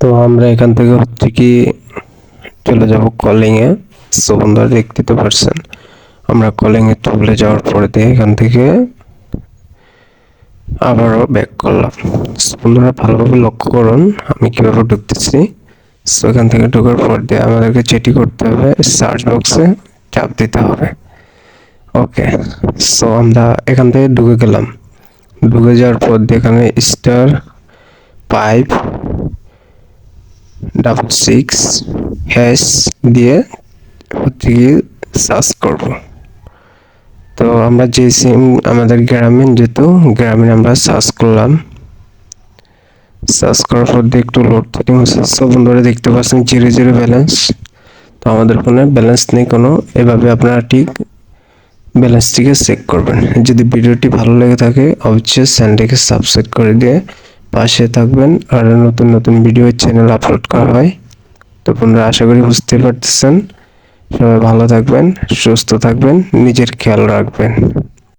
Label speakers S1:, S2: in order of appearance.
S1: তো আমরা এখান থেকে হচ্ছে কি চলে যাব কলিং এ। সো বন্ধুরা, দেখতে তো পারছেন। আমরা কলিং এ চলে যাওয়ার পরে দিয়ে এখান থেকে আবারও ব্যাক করলাম। বন্ধুরা, ভালোভাবে লক্ষ্য করুন, আমি কীভাবে ঢুকতেছি। সো এখান থেকে ঢোকার পর দিয়ে আমাদেরকে যেটি করতে হবে। সার্চ বক্সে চাপ দিতে হবে। ওকে সো আমরা এখান থেকে ঢুকে গেলাম। ঢুকে যাওয়ার পর দিয়ে এখানে star pipe double six hash দিয়ে হচ্ছে গিয়ে সার্চ করব। তো আমরা যে সিম আমাদের গ্রামীণ যেহেতু, গ্রামীণ আমরা সার্চ করলাম। সার্চ করার পর দিয়ে একটু লোড থেকে সব বন্ধুরা দেখতে পাচ্ছেন জিরো জিরো ব্যালেন্স তো আমাদের ফোনে ব্যালেন্স নেই কোনো। এভাবে আপনারা ঠিক ব্যালেন্সটিকে চেক করবেন। যদি ভিডিওটি ভালো লেগে থাকে, অবশ্যই চ্যানেলটিকে সাবস্ক্রাইব করে দিয়ে পাশে থাকবেন আর নতুন নতুন ভিডিও চ্যানেল আপলোড করা হয়। তো বন্ধুরা, আশা করি বুঝতে পারতেছেন। সবাই ভালো থাকবেন, সুস্থ থাকবেন, নিজের খেয়াল রাখবেন।